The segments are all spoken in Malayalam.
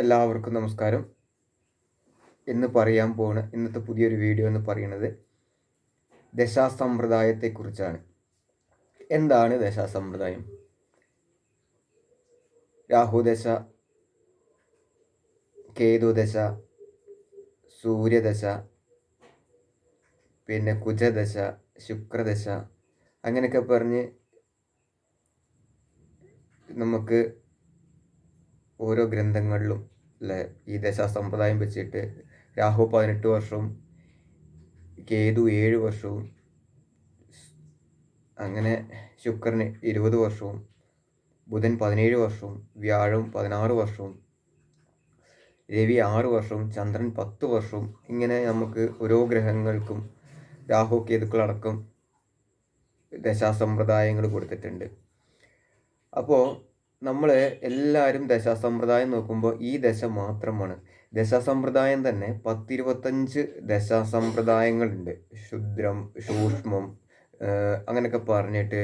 എല്ലാവർക്കും നമസ്കാരം. ഇന്ന് പറയാൻ പോണ ഇന്നത്തെ പുതിയൊരു വീഡിയോ എന്ന് പറയുന്നത് ദശാസമ്പ്രദായത്തെക്കുറിച്ചാണ്. എന്താണ് ദശാസമ്പ്രദായം? രാഹുദശ കേതുദശ സൂര്യദശ പിന്നെ കുജദശ ശുക്രദശ അങ്ങനെയൊക്കെ പറഞ്ഞ് നമുക്ക് ഓരോ ഗ്രന്ഥങ്ങളിലും അല്ലെ ഈ ദശാസമ്പ്രദായം വെച്ചിട്ട് രാഹു പതിനെട്ട് വർഷവും കേതു ഏഴ് വർഷവും അങ്ങനെ ശുക്രന് ഇരുപത് വർഷവും ബുധൻ പതിനേഴ് വർഷവും വ്യാഴം പതിനാറ് വർഷവും രവി ആറ് വർഷവും ചന്ദ്രൻ പത്ത് വർഷവും ഇങ്ങനെ നമുക്ക് ഓരോ ഗ്രഹങ്ങൾക്കും രാഹു കേതുക്കളടക്കം ദശാസമ്പ്രദായങ്ങൾ കൊടുത്തിട്ടുണ്ട്. അപ്പോൾ നമ്മൾ എല്ലാവരും ദശാസമ്പ്രദായം നോക്കുമ്പോൾ ഈ ദശ മാത്രമാണ്. ദശാസമ്പ്രദായം തന്നെ പത്തിരുപത്തഞ്ച് ദശാസമ്പ്രദായങ്ങളുണ്ട്. ക്ഷുദ്രം സൂക്ഷ്മം അങ്ങനെയൊക്കെ പറഞ്ഞിട്ട്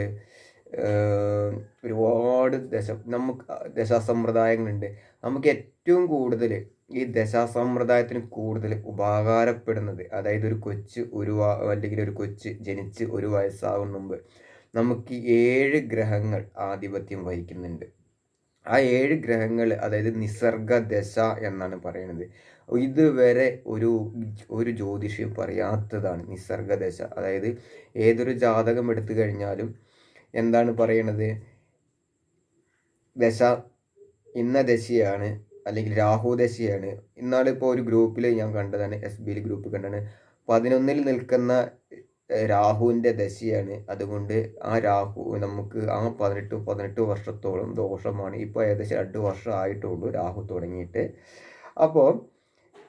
ഒരുപാട് ദശ നമുക്ക് ദശാസമ്പ്രദായങ്ങളുണ്ട്. നമുക്ക് ഏറ്റവും കൂടുതൽ ഈ ദശാസമ്പ്രദായത്തിന് കൂടുതൽ ഉപകാരപ്പെടുന്നത് അതായത് ഒരു കൊച്ച് ഒരു അല്ലെങ്കിൽ ഒരു കൊച്ച് ജനിച്ച് ഒരു വയസ്സാകുന്ന മുമ്പ് നമുക്ക് ഏഴ് ഗ്രഹങ്ങൾ ആധിപത്യം വഹിക്കുന്നുണ്ട്. ആ ഏഴ് ഗ്രഹങ്ങൾ അതായത് നിസർഗ ദശ എന്നാണ് പറയുന്നത്. ഇതുവരെ ഒരു ഒരു ജ്യോതിഷ്യം പറയാത്തതാണ് നിസർഗ ദശ. അതായത് ഏതൊരു ജാതകം എടുത്തു കഴിഞ്ഞാലും എന്താണ് പറയണത്? ദശ ഇന്ന ദശയാണ് അല്ലെങ്കിൽ രാഹു ദശയാണ്. ഇന്നാളിപ്പോൾ ഒരു ഗ്രൂപ്പിൽ ഞാൻ കണ്ടതാണ് എസ് ബിയിൽ ഗ്രൂപ്പ് കണ്ടതാണ്. പതിനൊന്നിൽ നിൽക്കുന്ന രാഹുവിന്റെ ദശയാണ്. അതുകൊണ്ട് ആ രാഹു നമുക്ക് ആ പതിനെട്ട് പതിനെട്ട് വർഷത്തോളം ദോഷമാണ്. ഇപ്പോൾ ഏകദേശം രണ്ട് വർഷം ആയിട്ടുള്ളൂ രാഹു തുടങ്ങിയിട്ട്. അപ്പോൾ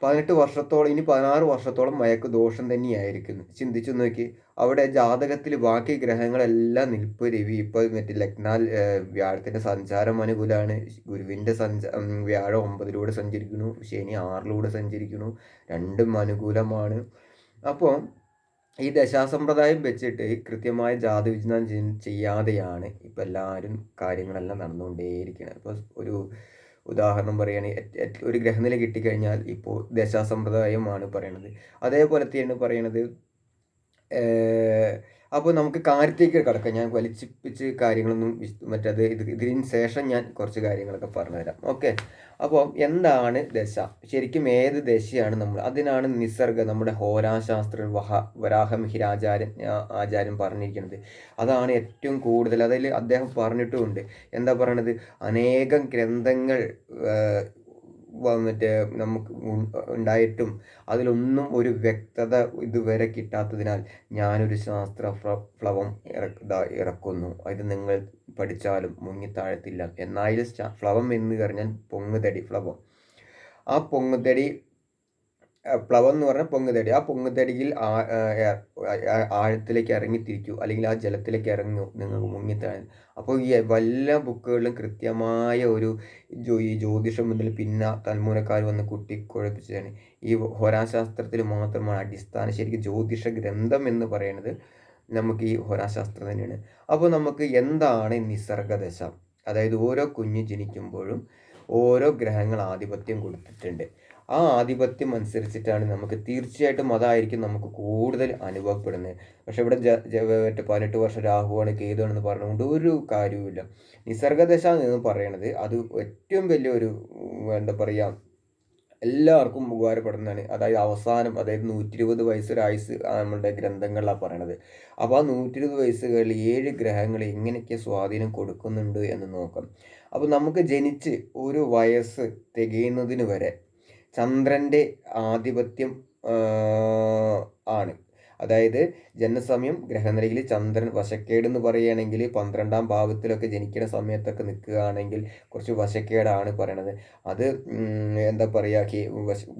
പതിനെട്ട് വർഷത്തോളം ഇനി പതിനാറ് വർഷത്തോളം മയക്ക് ദോഷം തന്നെയായിരിക്കും. ചിന്തിച്ചു നോക്കി. അവിടെ ജാതകത്തിൽ ബാക്കി ഗ്രഹങ്ങളെല്ലാം നിൽപ്പ് രവി. ഇപ്പോൾ മറ്റേ ലഗ്നാൽ വ്യാഴത്തിന്റെ സഞ്ചാരം അനുകൂലമാണ്. ഗുരുവിന്റെ സഞ്ചാ വ്യാഴം ഒമ്പതിലൂടെ സഞ്ചരിക്കുന്നു. ശനി ആറിലൂടെ സഞ്ചരിക്കുന്നു. രണ്ടും അനുകൂലമാണ്. അപ്പോൾ ഈ ദശാസമ്പ്രദായം വെച്ചിട്ട് കൃത്യമായ ജാതി വിജ്ഞാനം ചെയ്യാതെയാണ് ഇപ്പം എല്ലാവരും കാര്യങ്ങളെല്ലാം നടന്നുകൊണ്ടേയിരിക്കുന്നത് ഇപ്പോൾ ഒരു ഉദാഹരണം പറയുകയാണെങ്കിൽ ഒരു ഗ്രഹനില കിട്ടിക്കഴിഞ്ഞാൽ ഇപ്പോൾ ദശാസമ്പ്രദായമാണ് പറയണത്. അതേപോലെ തന്നെയാണ് പറയണത് അപ്പോൾ നമുക്ക് കാര്യത്തേക്ക് കിടക്കാം. ഞാൻ വലിച്ചിപ്പിച്ച് കാര്യങ്ങളൊന്നും മറ്റത് ഇത് ഇതിന് ശേഷം ഞാൻ കുറച്ച് കാര്യങ്ങളൊക്കെ പറഞ്ഞുതരാം. ഓക്കെ? അപ്പോൾ എന്താണ് ദശ? ശരിക്കും ഏത് ദശയാണ് നമ്മൾ? അതിനാണ് നിസർഗ നമ്മുടെ ഹോരാശാസ്ത്ര വഹ വരാഹമിഹിരാചാര്യൻ ആചാര്യൻ പറഞ്ഞിരിക്കുന്നത്. അതാണ് ഏറ്റവും കൂടുതൽ അതിൽ അദ്ദേഹം പറഞ്ഞിട്ടുമുണ്ട്. എന്താ പറയണത്? അനേകം ഗ്രന്ഥങ്ങൾ മറ്റേ നമുക്ക് ഉണ്ടായിട്ടും അതിലൊന്നും ഒരു വ്യക്തത ഇതുവരെ കിട്ടാത്തതിനാൽ ഞാനൊരു ശാസ്ത്ര ഫ്ലവം ഇറ ഇറക്കുന്നു. അത് നിങ്ങൾ പഠിച്ചാലും മുങ്ങിത്താഴത്തില്ല എന്നായാലും ഫ്ലവം എന്ന് പറഞ്ഞാൽ പൊങ്ങുതടി ഫ്ലവം. ആ പൊങ്ങുതടി പ്ലവം എന്ന് പറഞ്ഞാൽ പൊങ്ങുതടി. ആ പൊങ്ങുതടിയിൽ ആഴത്തിലേക്ക് ഇറങ്ങിത്തിരിക്കൂ അല്ലെങ്കിൽ ആ ജലത്തിലേക്ക് ഇറങ്ങൂ നിങ്ങൾക്ക് മുങ്ങിത്താഴ്. അപ്പോൾ ഈ എല്ലാ ബുക്കുകളിലും കൃത്യമായ ഒരു ഈ ജ്യോതിഷം മുതൽ പിന്നെ തൽമൂലക്കാർ വന്ന് കുട്ടിക്കുഴപ്പിച്ചതാണ് ഈ ഹോരാശാസ്ത്രത്തിൽ മാത്രമാണ് അടിസ്ഥാന. ശരിക്കും ജ്യോതിഷ ഗ്രന്ഥം എന്ന് പറയുന്നത് നമുക്ക് ഈ ഹോരാശാസ്ത്രം തന്നെയാണ്. അപ്പോൾ നമുക്ക് എന്താണ് നിസർഗദശ? അതായത് ഓരോ കുഞ്ഞ് ജനിക്കുമ്പോഴും ഓരോ ഗ്രഹങ്ങൾ ആധിപത്യം കൊടുത്തിട്ടുണ്ട്. ആ ആധിപത്യം അനുസരിച്ചിട്ടാണ് നമുക്ക് തീർച്ചയായിട്ടും അതായിരിക്കും നമുക്ക് കൂടുതൽ അനുഭവപ്പെടുന്നത്. പക്ഷെ ഇവിടെ മറ്റേ പതിനെട്ട് വർഷം രാഹുവാണ് കേതുവാണെന്ന് പറഞ്ഞുകൊണ്ട് ഒരു കാര്യവുമില്ല. നിസർഗദശ എന്ന് പറയണത് അത് ഏറ്റവും വലിയൊരു എന്താ പറയുക എല്ലാവർക്കും ഉപകാരപ്പെടുന്നതാണ്. അതായത് അവസാനം അതായത് നൂറ്റി ഇരുപത് വയസ്സൊരായുസ് നമ്മളുടെ ഗ്രന്ഥങ്ങളിലാണ് പറയണത്. അപ്പോൾ ആ നൂറ്റി ഇരുപത് വയസ്സുകളിൽ ഏഴ് ഗ്രഹങ്ങൾ എങ്ങനെയൊക്കെ സ്വാധീനം കൊടുക്കുന്നുണ്ട് എന്ന് നോക്കാം. അപ്പോൾ നമുക്ക് ജനിച്ച് ഒരു വയസ്സ് തികയുന്നതിന് വരെ ചന്ദ്രന്റെ ആധിപത്യം ആണ്. അതായത് ജനസമയം ഗ്രഹനിലയിൽ ചന്ദ്രൻ വശക്കേട് എന്ന് പറയുകയാണെങ്കിൽ പന്ത്രണ്ടാം ഭാവത്തിലൊക്കെ ജനിക്കുന്ന സമയത്തൊക്കെ നിൽക്കുകയാണെങ്കിൽ കുറച്ച് വശക്കേടാണ് പറയണത്. അത് എന്താ പറയുക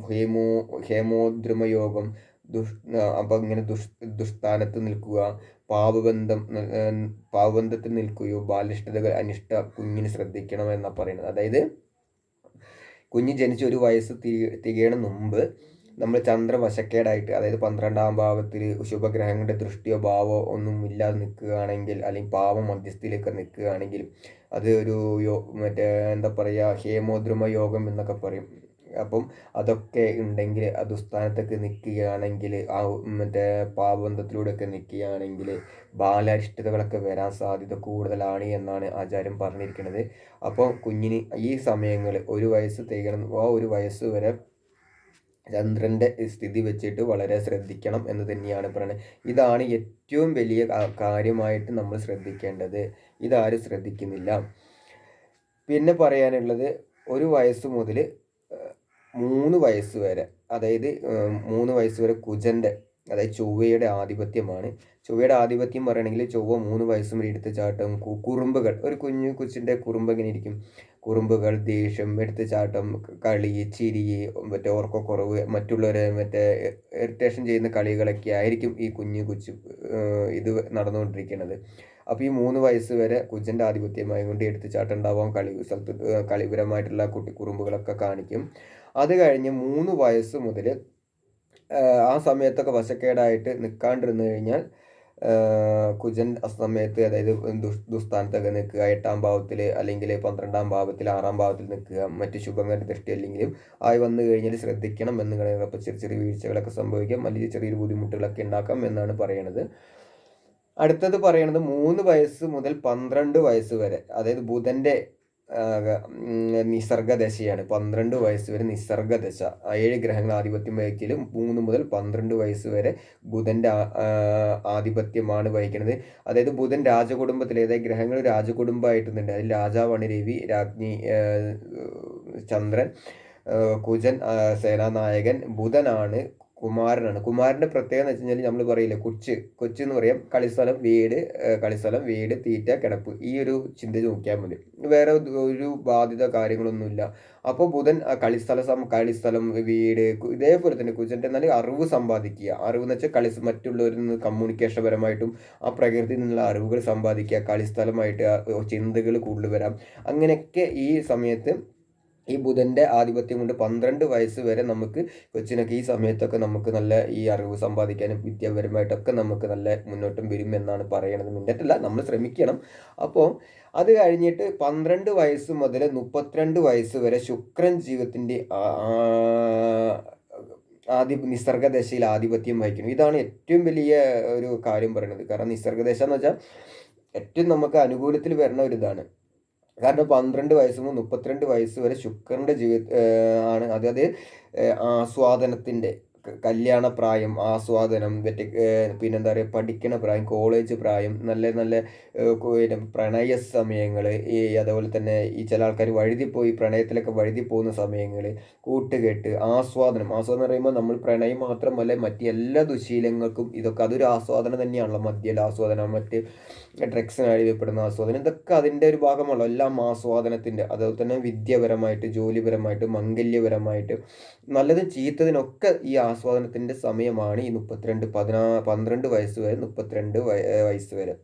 ഹേമോ ഹേമോദ്രമയോഗം ദുഷ് അപ്പം ഇങ്ങനെ ദുഷ് ദുഷ്സ്ഥാനത്ത് നിൽക്കുക പാപബന്ധം പാപബന്ധത്തിൽ നിൽക്കുകയോ ബാലിഷ്ഠതകൾ അനിഷ്ട കുഞ്ഞിന് ശ്രദ്ധിക്കണം എന്നാണ് പറയുന്നത് അതായത് കുഞ്ഞ് ജനിച്ച് ഒരു വയസ്സ് തികയണ മുമ്പ് നമ്മൾ ചന്ദ്രവശക്കേടായിട്ട് അതായത് പന്ത്രണ്ടാം ഭാവത്തിൽ ശുഭഗ്രഹങ്ങളുടെ ദൃഷ്ടിയോ ഭാവോ ഒന്നും ഇല്ലാതെ നിൽക്കുകയാണെങ്കിൽ അല്ലെങ്കിൽ പാവം മധ്യസ്ഥയിലൊക്കെ നിൽക്കുകയാണെങ്കിൽ അത് ഒരു യോ മറ്റേ എന്താ പറയുക ഹേമോദ്രമ യോഗം എന്നൊക്കെ പറയും. അപ്പം അതൊക്കെ ഉണ്ടെങ്കിൽ ആ ദുസ്ഥാനത്തൊക്കെ നിൽക്കുകയാണെങ്കിൽ ആ മറ്റേ പാപബന്ധത്തിലൂടെയൊക്കെ നിൽക്കുകയാണെങ്കിൽ ബാലാരിഷ്ടതകളൊക്കെ വരാൻ സാധ്യത കൂടുതലാണ് എന്നാണ് ആചാര്യം പറഞ്ഞിരിക്കുന്നത്. അപ്പോൾ കുഞ്ഞിന് ഈ സമയങ്ങൾ ഒരു വയസ്സ് തികണം ആ ഒരു വയസ്സ് വരെ ചന്ദ്രന്റെ സ്ഥിതി വെച്ചിട്ട് വളരെ ശ്രദ്ധിക്കണം എന്ന് തന്നെയാണ് പറയുന്നത്. ഇതാണ് ഏറ്റവും വലിയ കാര്യമായിട്ട് നമ്മൾ ശ്രദ്ധിക്കേണ്ടത്. ഇതാരും ശ്രദ്ധിക്കുന്നില്ല. പിന്നെ പറയാനുള്ളത് ഒരു വയസ്സ് മുതൽ മൂന്ന് വയസ്സ് വരെ അതായത് മൂന്ന് വയസ്സ് വരെ കുജന്റെ അതായത് ചൊവ്വയുടെ ആധിപത്യമാണ്. ചൊവ്വയുടെ ആധിപത്യം പറയുകയാണെങ്കിൽ ചൊവ്വ മൂന്ന് വയസ്സ് വരെ എടുത്ത് ചാട്ടം കുറുമ്പുകൾ ഒരു കുഞ്ഞു കൊച്ചിന്റെ കുറുമ്പ് എങ്ങനെ ഇരിക്കും? കുറുമ്പുകൾ ദേഷ്യം എടുത്ത് ചാട്ടം കളി ചിരി മറ്റേ ഓർക്കക്കുറവ് മറ്റുള്ളവരെ മറ്റേ ഇറിറ്റേഷൻ ചെയ്യുന്ന കളികളൊക്കെ ആയിരിക്കും ഈ കുഞ്ഞു കൊച്ചു ഇത് നടന്നുകൊണ്ടിരിക്കുന്നത്. അപ്പോൾ ഈ മൂന്ന് വയസ്സ് വരെ കുജന്റെ ആധിപത്യമായി കൊണ്ട് എടുത്ത് ചാട്ടം ഉണ്ടാവാം കളി സ്ഥലത്ത് കളിപരമായിട്ടുള്ള കുട്ടി കുറുമ്പുകളൊക്കെ കാണിക്കും. അത് കഴിഞ്ഞ് മൂന്ന് വയസ്സ് മുതൽ ആ സമയത്തൊക്കെ വശക്കേടായിട്ട് നിൽക്കാണ്ടിരുന്നു കഴിഞ്ഞാൽ കുജൻ ആ സമയത്ത് അതായത് ദുസ്ഥാനത്തൊക്കെ നിൽക്കുക എട്ടാം ഭാവത്തിൽ അല്ലെങ്കിൽ പന്ത്രണ്ടാം ഭാവത്തിൽ ആറാം ഭാവത്തിൽ നിൽക്കുക മറ്റ് ശുഭങ്ങളുടെ ദൃഷ്ടി അല്ലെങ്കിലും ആയി വന്നു കഴിഞ്ഞാൽ ശ്രദ്ധിക്കണം എന്ന് അപ്പോൾ ചെറിയ ചെറിയ വീഴ്ചകളൊക്കെ സംഭവിക്കാം അല്ലെങ്കിൽ ചെറിയൊരു ബുദ്ധിമുട്ടുകളൊക്കെ ഉണ്ടാക്കാം എന്നാണ് പറയണത്. അടുത്തത് പറയണത് മൂന്ന് വയസ്സ് മുതൽ പന്ത്രണ്ട് വയസ്സ് വരെ അതായത് ബുധന്റെ നിസർഗദശയാണ്. പന്ത്രണ്ട് വയസ്സ് വരെ നിസർഗദശ. ഏഴ് ഗ്രഹങ്ങൾ ആധിപത്യം വഹിക്കലും മൂന്ന് മുതൽ പന്ത്രണ്ട് വയസ്സ് വരെ ബുധന്റെ ആധിപത്യമാണ് വഹിക്കുന്നത് അതായത് ബുധൻ രാജകുടുംബത്തിൽ അതായത് ഗ്രഹങ്ങൾ രാജകുടുംബമായിട്ടുണ്ട്. അതിൽ രാജാവാണ് രവി രാജ്ഞി ചന്ദ്രൻ കുജൻ സേനാനായകൻ ബുധനാണ് കുമാരനാണ്. കുമാരന്റെ പ്രത്യേകത എന്ന് വെച്ച് കഴിഞ്ഞാൽ നമ്മൾ പറയില്ല കൊച്ച്. കൊച്ച് എന്ന് പറയാം കളിസ്ഥലം വീട് കളിസ്ഥലം വീട് തീറ്റ കിടപ്പ്. ഈ ഒരു ചിന്ത നോക്കിയാൽ മതി. വേറെ ഒരു ബാധ്യത കാര്യങ്ങളൊന്നുമില്ല. അപ്പോൾ ബുധൻ കളിസ്ഥല സം കളിസ്ഥലം വീട് ഇതേപോലെ തന്നെ കുജന്റെ എന്നാൽ അറിവ് സമ്പാദിക്കുക. അറിവ് എന്ന് വെച്ചാൽ കളി മറ്റുള്ളവരിൽ നിന്ന് കമ്മ്യൂണിക്കേഷൻ പരമായിട്ടും ആ പ്രകൃതിയിൽ നിന്നുള്ള അറിവുകൾ സമ്പാദിക്കുക കളിസ്ഥലമായിട്ട് ചിന്തകൾ കൂടുതൽ വരാം. അങ്ങനെയൊക്കെ ഈ സമയത്ത് ഈ ബുധന്റെ ആധിപത്യം കൊണ്ട് പന്ത്രണ്ട് വയസ്സ് വരെ നമുക്ക് കൊച്ചിനൊക്കെ ഈ സമയത്തൊക്കെ നമുക്ക് നല്ല ഈ അറിവ് സമ്പാദിക്കാനും വിദ്യാപരമായിട്ടൊക്കെ നമുക്ക് നല്ല മുന്നോട്ടും വരും എന്നാണ് പറയണത് മുന്നേറ്റല്ല നമ്മൾ ശ്രമിക്കണം. അപ്പോൾ അത് കഴിഞ്ഞിട്ട് പന്ത്രണ്ട് വയസ്സ് മുതൽ മുപ്പത്തിരണ്ട് വയസ്സ് വരെ ശുക്രൻ ജീവിതത്തിന്റെ ആദ്യ നിസർഗദശയിൽ ആധിപത്യം വഹിക്കുന്നു. ഇതാണ് ഏറ്റവും വലിയ ഒരു കാര്യം പറയുന്നത്. കാരണം നിസർഗദശ എന്ന് വെച്ചാൽ ഏറ്റവും നമുക്ക് അനുകൂലത്തിൽ വരുന്ന ഒരു ഇതാണ്. കാരണം പന്ത്രണ്ട് വയസ്സ് മുതൽ മുപ്പത്തിരണ്ട് വയസ്സ് വരെ ശുക്രന്റെ ജീവിത ആണ്. അതായത് ആസ്വാദനത്തിന്റെ കല്യാണ പ്രായം ആസ്വാദനം മറ്റേ പിന്നെന്താ പറയുക പഠിക്കണ പ്രായം കോളേജ് പ്രായം നല്ല നല്ല പിന്നെ പ്രണയ സമയങ്ങൾ ഈ അതുപോലെ തന്നെ ഈ ചില ആൾക്കാർ വഴുതിപ്പോയി പ്രണയത്തിലൊക്കെ വഴുതി പോകുന്ന സമയങ്ങൾ കൂട്ടുകെട്ട് ആസ്വാദനം. ആസ്വാദനം പറയുമ്പോൾ നമ്മൾ പ്രണയം മാത്രമല്ല മറ്റ് എല്ലാ ദുശീലങ്ങൾക്കും ഇതൊക്കെ അതൊരു ആസ്വാദനം തന്നെയാണല്ലോ. മദ്യൽ ആസ്വാദനം മറ്റ് ഡ്രഗ്സിന് അഴിവപ്പെടുന്ന ആസ്വാദനം ഇതൊക്കെ അതിന്റെ ഒരു ഭാഗമാണല്ലോ. എല്ലാം ആസ്വാദനത്തിന്റെ. അതുപോലെ തന്നെ വിദ്യാപരമായിട്ട് ജോലിപരമായിട്ട് മംഗല്യപരമായിട്ട് നല്ലതും ചീത്തതിനൊക്കെ ഈ ആസ്വാദനത്തിന്റെ സമയമാണ് ഈ മുപ്പത്തിരണ്ട് പതിനാ പന്ത്രണ്ട് വയസ്സ് വരെ മുപ്പത്തിരണ്ട് വയസ്സ് വരെ.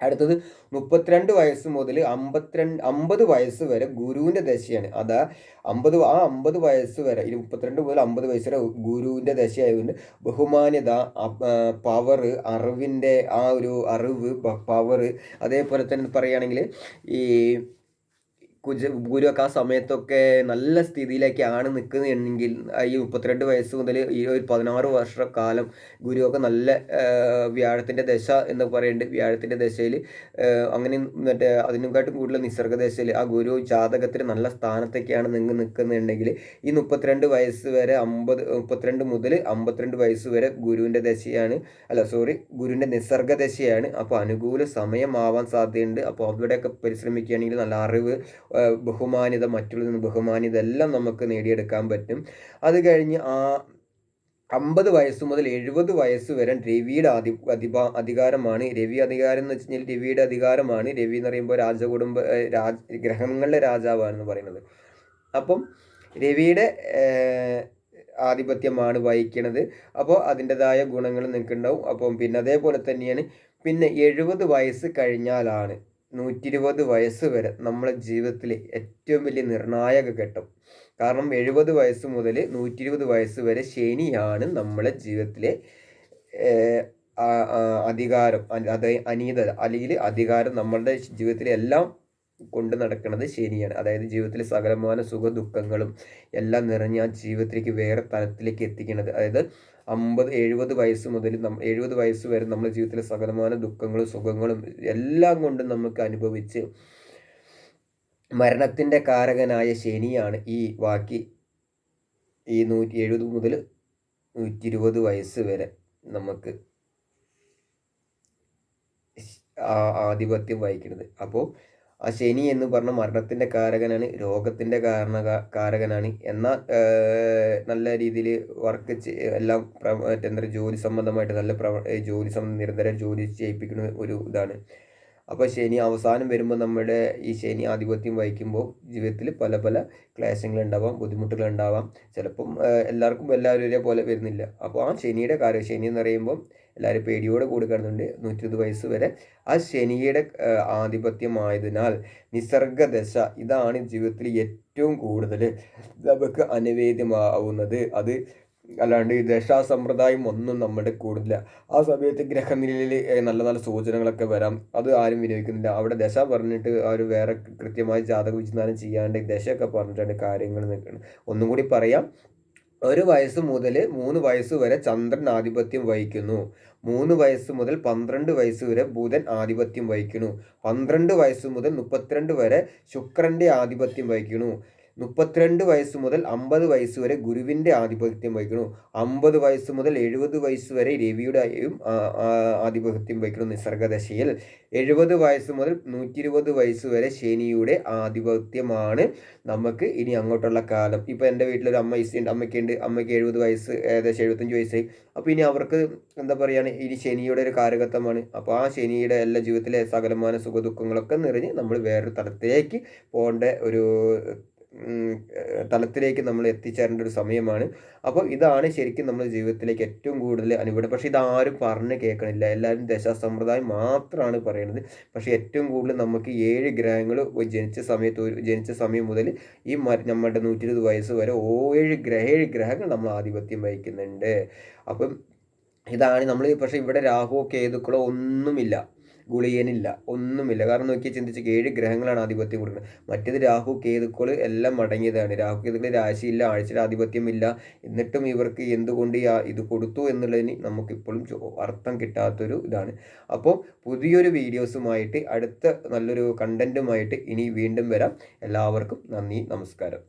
അടുത്തത് മുപ്പത്തിരണ്ട് വയസ്സ് മുതൽ അമ്പത്തിരണ്ട് അമ്പത് വയസ്സ് വരെ ഗുരുവിന്റെ ദശയാണ്. അതാ അമ്പത് ആ അമ്പത് വയസ്സ് വരെ ഈ മുപ്പത്തിരണ്ട് മുതൽ അമ്പത് വയസ്സ് വരെ ഗുരുവിന്റെ ദശയായതുകൊണ്ട് ബഹുമാന്യത പവർ അറിവിന്റെ ആ ഒരു അറിവ് പവർ അതേപോലെ തന്നെ പറയുകയാണെങ്കിൽ ഈ കുജ ഗുരുവൊക്കെ ആ സമയത്തൊക്കെ നല്ല സ്ഥിതിയിലേക്കാണ് നിൽക്കുന്നതെങ്കിൽ ഈ മുപ്പത്തിരണ്ട് വയസ്സ് മുതൽ ഈ ഒരു പതിനാറ് വർഷക്കാലം ഗുരുവൊക്കെ നല്ല വ്യാഴത്തിന്റെ ദശ എന്ന് പറയുന്നുണ്ട് വ്യാഴത്തിന്റെ ദശയിൽ അങ്ങനെ മറ്റേ അതിനെക്കാട്ടും കൂടുതൽ നിസർഗ ദശയിൽ ആ ഗുരു ജാതകത്തിൽ നല്ല സ്ഥാനത്തേക്കാണ് നിങ്ങൾ നിൽക്കുന്നുണ്ടെങ്കിൽ ഈ മുപ്പത്തിരണ്ട് വയസ്സ് വരെ അമ്പത് മുപ്പത്തിരണ്ട് മുതൽ അമ്പത്തിരണ്ട് വയസ്സ് വരെ ഗുരുവിന്റെ ദശയാണ് അല്ല സോറി ഗുരുവിന്റെ നിസർഗ ദശയാണ്. അപ്പോൾ അനുകൂല സമയമാവാൻ സാധ്യതയുണ്ട്. അപ്പോൾ അവിടെയൊക്കെ പരിശ്രമിക്കുകയാണെങ്കിൽ നല്ല അറിവ് ബഹുമാന്യത മറ്റുള്ള നിന്ന് ബഹുമാന്യത എല്ലാം നമുക്ക് നേടിയെടുക്കാൻ പറ്റും. അത് കഴിഞ്ഞ് ആ അമ്പത് വയസ്സ് മുതൽ എഴുപത് വയസ്സ് വരെ രവിയുടെ അധി അധിപ അധികാരമാണ്. രവി അധികാരം എന്ന് വെച്ച് കഴിഞ്ഞാൽ രവിയുടെ അധികാരമാണ്. രവി എന്ന് പറയുമ്പോൾ രാജകുടുംബ രാജ ഗ്രഹങ്ങളുടെ രാജാവാണെന്ന് പറയുന്നത്. അപ്പം രവിയുടെ ആധിപത്യമാണ് വഹിക്കണത്. അപ്പോൾ അതിന്റെതായ ഗുണങ്ങൾ നിൽക്കുന്നുണ്ടാവും അപ്പം പിന്നെ അതേപോലെ തന്നെയാണ്. പിന്നെ എഴുപത് വയസ്സ് കഴിഞ്ഞാലാണ് നൂറ്റി ഇരുപത് വയസ്സ് വരെ നമ്മളെ ജീവിതത്തിലെ ഏറ്റവും വലിയ നിർണായക ഘട്ടം. കാരണം എഴുപത് വയസ്സ് മുതൽ നൂറ്റി ഇരുപത് വയസ്സ് വരെ ശനിയാണ് നമ്മളെ ജീവിതത്തിലെ അധികാരം. അത് അനീതത അല്ലെങ്കിൽ അധികാരം നമ്മളുടെ ജീവിതത്തിലെ എല്ലാം കൊണ്ട് നടക്കുന്നത് ശനിയാണ് അതായത് ജീവിതത്തിലെ സകലമായ സുഖ ദുഃഖങ്ങളും എല്ലാം നിറഞ്ഞ ആ ജീവിതത്തിലേക്ക് വേറെ തലത്തിലേക്ക് എത്തിക്കുന്നത്. അതായത് അമ്പത് എഴുപത് വയസ്സ് മുതൽ നമ്മൾ എഴുപത് വയസ്സ് വരെ നമ്മുടെ ജീവിതത്തിലെ സകലമായ ദുഃഖങ്ങളും സുഖങ്ങളും എല്ലാം കൊണ്ടും നമുക്ക് അനുഭവിച്ച് മരണത്തിന്റെ കാരകനായ ശനിയാണ് ഈ ബാക്കി ഈ നൂറ്റി എഴുപത് മുതൽ നൂറ്റി ഇരുപത് വയസ്സ് വരെ നമുക്ക് ആധിപത്യം വഹിക്കുന്നത്. അപ്പോൾ ആ ശനി എന്ന് പറഞ്ഞ മരണത്തിന്റെ കാരകനാണ് രോഗത്തിന്റെ കാരണ കാരകനാണ്. എന്നാൽ നല്ല രീതിയിൽ വർക്ക് എല്ലാം എന്താ ജോലി സംബന്ധമായിട്ട് നല്ല പ്രവ ജോലി സംബന്ധം നിരന്തരം ജോലി ചെയ്യിപ്പിക്കുന്ന ഒരു ഇതാണ്. അപ്പോൾ ശനി അവസാനം വരുമ്പോൾ നമ്മുടെ ഈ ശനി ആധിപത്യം വഹിക്കുമ്പോൾ ജീവിതത്തിൽ പല പല ക്ലേശങ്ങൾ ഉണ്ടാവാം ബുദ്ധിമുട്ടുകൾ ഉണ്ടാവാം ചിലപ്പം എല്ലാവർക്കും എല്ലാവരും ഒരേപോലെ വരുന്നില്ല. അപ്പോൾ ആ ശനിയുടെ കാര്യം ശനി എന്ന് പറയുമ്പോൾ എല്ലാവരും പേടിയോടെ കൂടി കിടന്നുണ്ട്. നൂറ്റി ഇരുപത് വയസ്സ് വരെ. ആ ശനിയുടെ ആധിപത്യമായതിനാൽ നിസർഗദശ ഇതാണ് ജീവിതത്തിൽ ഏറ്റവും കൂടുതൽ നമുക്ക് അനിവേദ്യമാവുന്നത്. അത് അല്ലാണ്ട് ഈ ദശാസമ്പ്രദായം ഒന്നും നമ്മുടെ കൂടുതല ആ സമയത്ത് ഗ്രഹനിലയിൽ നല്ല നല്ല സൂചനകളൊക്കെ വരാം. അത് ആരും വിനിയോഗിക്കുന്നില്ല. അവിടെ ദശ പറഞ്ഞിട്ട് അവർ വേറെ കൃത്യമായി ജാതക വിചിന്താനം ചെയ്യാണ്ട് ദശയൊക്കെ പറഞ്ഞിട്ടാണ് കാര്യങ്ങൾ നിൽക്കുന്നത് ഒന്നും കൂടി പറയാം. ഒരു വയസ്സ് മുതൽ മൂന്ന് വയസ്സ് വരെ ചന്ദ്രൻ ആധിപത്യം വഹിക്കുന്നു. മൂന്ന് വയസ്സ് മുതൽ പന്ത്രണ്ട് വയസ്സ് വരെ ബുധൻ ആധിപത്യം വഹിക്കുന്നു. പന്ത്രണ്ട് വയസ്സ് മുതൽ മുപ്പത്തിരണ്ട് വരെ ശുക്രന്റെ ആധിപത്യം വഹിക്കുന്നു. മുപ്പത്തിരണ്ട് വയസ്സ് മുതൽ അമ്പത് വയസ്സ് വരെ ഗുരുവിന്റെ ആധിപത്യം വഹിക്കുന്നു. അമ്പത് വയസ്സ് മുതൽ എഴുപത് വയസ്സ് വരെ രവിയുടെയും ആധിപത്യം വഹിക്കുന്നു നിസർഗദശയിൽ. എഴുപത് വയസ്സ് മുതൽ നൂറ്റി ഇരുപത് വയസ്സ് വരെ ശനിയുടെ ആധിപത്യമാണ് നമുക്ക് ഇനി അങ്ങോട്ടുള്ള കാലം. ഇപ്പോൾ എന്റെ വീട്ടിലൊരു അമ്മ ഉണ്ട് അമ്മയ്ക്കുണ്ട്. അമ്മയ്ക്ക് എഴുപത് വയസ്സ് ഏകദേശം എഴുപത്തഞ്ച് വയസ്സായി. അപ്പോൾ ഇനി അവർക്ക് എന്താ പറയുക ഇനി ശനിയുടെ ഒരു കാരകത്വമാണ് അപ്പോൾ ആ ശനിയുടെ എല്ലാ ജീവിതത്തിലെ സകലമായ സുഖദുഃഖങ്ങളൊക്കെ നിറഞ്ഞ് നമ്മൾ വേറൊരു തലത്തിലേക്ക് പോകേണ്ട ഒരു തലത്തിലേക്ക് നമ്മൾ എത്തിച്ചേരേണ്ട ഒരു സമയമാണ്. അപ്പോൾ ഇതാണ് ശരിക്കും നമ്മുടെ ജീവിതത്തിലേക്ക് ഏറ്റവും കൂടുതൽ അനുഭവം. പക്ഷേ ഇതാരും പറഞ്ഞ് കേൾക്കണില്ല. എല്ലാവരും ദശാസമ്പ്രദായം മാത്രമാണ് പറയുന്നത് പക്ഷേ ഏറ്റവും കൂടുതൽ നമുക്ക് ഏഴ് ഗ്രഹങ്ങൾ ജനിച്ച സമയത്ത് ജനിച്ച സമയം മുതൽ ഈ നമ്മുടെ നൂറ്റി ഇരുപത് വയസ്സ് വരെ ഓ ഏഴ് ഗ്രഹ ഏഴ് ഗ്രഹങ്ങൾ നമ്മൾ ആധിപത്യം വഹിക്കുന്നുണ്ട്. അപ്പം ഇതാണ് നമ്മൾ പക്ഷേ ഇവിടെ രാഹുവോ കേതുക്കളോ ഒന്നുമില്ല. ഗുളിയനില്ല ഒന്നുമില്ല. കാരണം നോക്കിയാൽ ചിന്തിച്ച് ഏഴ് ഗ്രഹങ്ങളാണ് ആധിപത്യം കൊടുക്കുന്നത്. മറ്റേത് രാഹു കേതുക്കൾ എല്ലാം മടങ്ങിയതാണ്. രാഹു കേതുക്കൾ രാശിയില്ല ആഴ്ചയുടെ ആധിപത്യമില്ല. എന്നിട്ടും ഇവർക്ക് എന്തുകൊണ്ട് ഇത് കൊടുത്തു എന്നുള്ളതിന് നമുക്കിപ്പോഴും അർത്ഥം കിട്ടാത്തൊരു ഇതാണ്. അപ്പോൾ പുതിയൊരു വീഡിയോസുമായിട്ട് അടുത്ത നല്ലൊരു കണ്ടന്റുമായിട്ട് ഇനി വീണ്ടും വരാം. എല്ലാവർക്കും നന്ദി നമസ്കാരം.